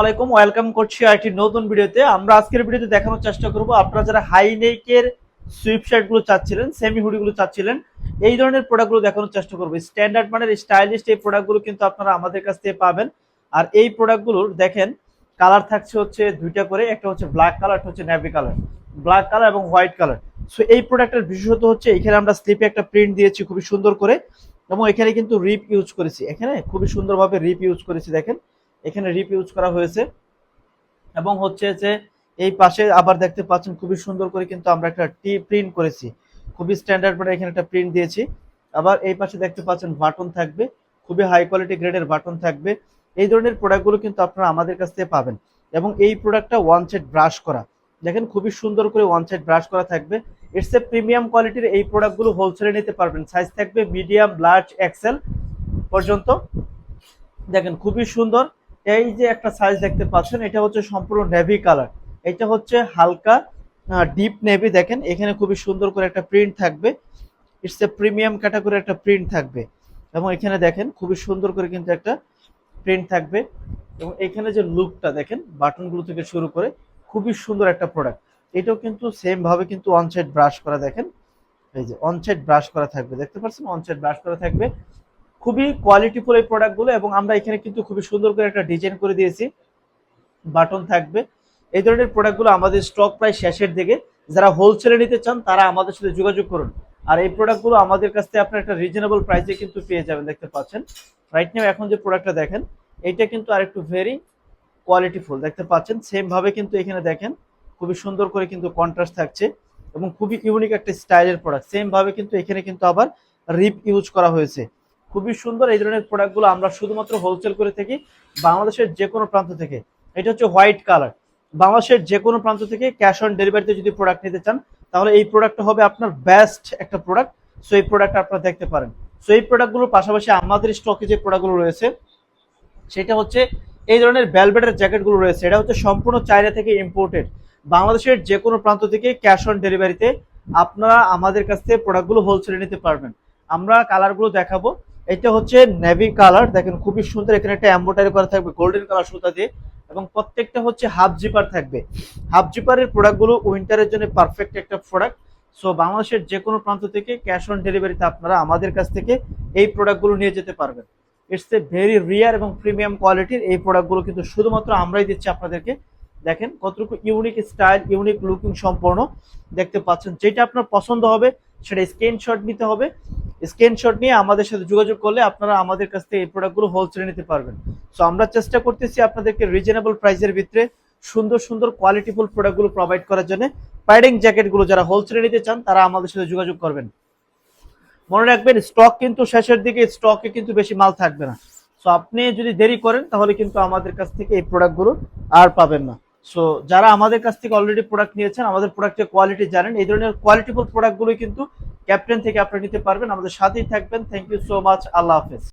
আলাইকুম ওয়েলকাম করছি আরেকটি নতুন ভিডিওতে। আমরা আজকের ভিডিওতে দেখানোর চেষ্টা করব, আপনারা যারা চাচ্ছিলেন সেমি চাচ্ছিলেন, এই ধরনের প্রোডাক্টগুলো দেখানোর চেষ্টা করব। স্ট্যান্ডার্ড মানের স্টাইলিশ এই প্রোডাক্টগুলো কিন্তু আপনারা আমাদের কাছ থেকে পাবেন। আর এই প্রোডাক্টগুলোর দেখেন কালার থাকছে হচ্ছে দুইটা করে, একটা হচ্ছে ব্ল্যাক কালার একটা হচ্ছে নেভি কালার ব্ল্যাক কালার এবং হোয়াইট কালার সো এই প্রোডাক্টের বিশেষত হচ্ছে, এখানে আমরা স্লিপে একটা প্রিন্ট দিয়েছি খুবই সুন্দর করে, এবং এখানে কিন্তু রিপ ইউজ করেছি। এখানে খুবই সুন্দরভাবে রিপ ইউজ করেছি, দেখেন। এখানে রিপ ইউজ করা হয়েছে। এবং হচ্ছে যে এই পাশে আবার দেখতে পাচ্ছেন খুবই সুন্দর করে কিন্তু আমরা একটা টি প্রিন্ট করেছি। খুবই স্ট্যান্ডার্ড মানে এখানে একটা প্রিন্ট দিয়েছি। আবার এই পাশে দেখতে পাচ্ছেন বাটন থাকবে। খুবই হাই কোয়ালিটি গ্রেডের বাটন থাকবে। এই ধরনের প্রোডাক্টগুলো কিন্তু আপনারা আমাদের কাছ থেকে পাবেন। এবং এই প্রোডাক্টটা ওয়ান সাইড ব্রাশ করা। দেখেন খুবই সুন্দর করে ওয়ান সাইড ব্রাশ করা থাকবে। ইটস এ প্রিমিয়াম কোয়ালিটির এই প্রোডাক্টগুলো হোলসেলে নিতে পারবেন। সাইজ থাকবে মিডিয়াম লার্জ এক্সেল পর্যন্ত। দেখেন খুবই সুন্দর। এই যে একটা সাইজ দেখতে পাচ্ছেন, এটা হচ্ছে সম্পূর্ণ নেভি কালার এটা হচ্ছে হালকা ডিপ নেভি দেখেন, এখানে খুবই সুন্দর করে একটা প্রিন্ট থাকবে। ইটস এ প্রিমিয়াম ক্যাটাগরি একটা প্রিন্ট থাকবে। এবং এখানে দেখেন, খুবই সুন্দর করে কিন্তু একটা প্রিন্ট থাকবে। এবং এখানে যে লুকটা দেখেন বাটনগুলো থেকে শুরু করে খুবই সুন্দর একটা প্রোডাক্ট এটাও কিন্তু সেম ভাবে কিন্তু অন সাইড ব্রাশ করা দেখেন। এই যে অন সাইড ব্রাশ করা থাকবে, দেখতে পাচ্ছেন? অন সাইড ব্রাশ করা থাকবে। খুবই কোয়ালিটিফুল এই প্রোডাক্টগুলো এবং আমরা এখানে কিন্তু খুবই সুন্দর করে একটা ডিজাইন করে দিয়েছি। বাটন থাকবে। এই ধরনের প্রোডাক্টগুলো আমাদের স্টক প্রায় শেষের দিকে, যারা হোলসেলে নিতে চান, তারা আমাদের সাথে যোগাযোগ করুন। আর এই প্রোডাক্টগুলো আমাদের কাছ থেকে আপনার একটা রিজনেবল প্রাইসে কিন্তু পেয়ে যাবেন, দেখতে পাচ্ছেন। রাইট নাও এখন যে প্রোডাক্টটা দেখেন, এটা কিন্তু আর একটু ভেরি কোয়ালিটিফুল দেখতে পাচ্ছেন। সেম ভাবে কিন্তু এখানে দেখেন, খুবই সুন্দর করে কিন্তু কন্ট্রাস্ট থাকছে এবং খুবই ইউনিক একটা স্টাইলের প্রোডাক্ট সেম ভাবে কিন্তু এখানে কিন্তু আবার রিপ ইউজ করা হয়েছে। খুবই সুন্দর এই ধরনের প্রোডাক্টগুলো আমরা শুধুমাত্র হোলসেল করে থাকি বাংলাদেশের যে কোনো প্রান্ত থেকে। এটা হচ্ছে হোয়াইট কালার বাংলাদেশের যে কোনো প্রান্ত থেকে ক্যাশ অন ডেলিভারিতে যদি প্রোডাক্ট নিতে চান, তাহলে এই প্রোডাক্টটা হবে আপনার বেস্ট একটা প্রোডাক্ট সো এই প্রোডাক্ট আপনারা দেখতে পারেন। সো এই প্রোডাক্টগুলোর পাশাপাশি আমাদের স্টকে যে প্রোডাক্টগুলো রয়েছে, সেটা হচ্ছে এই ধরনের ভ্যালভেটের জ্যাকেটগুলো রয়েছে। এটা হচ্ছে সম্পূর্ণ চায়না থেকে ইম্পোর্টেড বাংলাদেশের যে কোনো প্রান্ত থেকে ক্যাশ অন ডেলিভারিতে আপনারা আমাদের কাছ থেকে প্রোডাক্টগুলো হোলসেলে নিতে পারবেন। আমরা কালারগুলো দেখাবো। এটা হচ্ছে নেভি কালার দেখেন খুবই সুন্দর, এখানে একটা এম্বোটারি করা থাকবে গোল্ডেন কালার সুতা দিয়ে, এবং প্রত্যেকটা হচ্ছে হাফ জিপার থাকবে। হাফ জিপারের প্রোডাক্টগুলো উইন্টারের জন্য পারফেক্ট একটা প্রোডাক্ট সো বাংলাদেশের যে কোনো প্রান্ত থেকে ক্যাশ অন ডেলিভারিতে আপনারা আমাদের কাছ থেকে এই প্রোডাক্টগুলো নিয়ে যেতে পারবেন। ইটস এ ভেরি রিয়ার এবং প্রিমিয়াম কোয়ালিটির এই প্রোডাক্টগুলো কিন্তু শুধুমাত্র আমরাই দিচ্ছি আপনাদেরকে। দেখেন কতটুকু ইউনিক স্টাইল ইউনিক লুকিং সম্পূর্ণ দেখতে পাচ্ছেন, যেটা আপনার পছন্দ হবে, সেটা স্ক্রিনশট নিতে হবে। স্ক্রিনশট নিয়ে আমাদের সাথে যোগাযোগ করলে আপনারা আমাদের কাছ থেকে এই প্রোডাক্টগুলো হোলসেলে নিতে পারবেন। সো আমরা চেষ্টা করতেছি আপনাদেরকে রিজনেবল প্রাইসের ভিতরে সুন্দর সুন্দর কোয়ালিটিফুল প্রোডাক্টগুলো প্রোভাইড করার জন্য। প্যাডিং জ্যাকেটগুলো যারা হোলসেলে নিতে চান, তারা আমাদের সাথে যোগাযোগ করবেন। মনে রাখবেন স্টক কিন্তু শেষের দিকে স্টকে কিন্তু বেশি মাল থাকবে না। সো আপনি যদি দেরি করেন, তাহলে কিন্তু আমাদের কাছ থেকে এই প্রোডাক্টগুলো আর পাবেন না। সো যারা আমাদের কাছ থেকে অলরেডি প্রোডাক্ট নিয়েছেন, আমাদের প্রোডাক্টের কোয়ালিটি জানেন, এই ধরনের কোয়ালিটিফুল প্রোডাক্টগুলো কিন্তু ক্যাপ্টেন থেকে আপনারা নিতে পারবেন। আমাদের সাথেই থাকবেন। থ্যাংক ইউ সো মাচ আল্লাহ হাফেজ।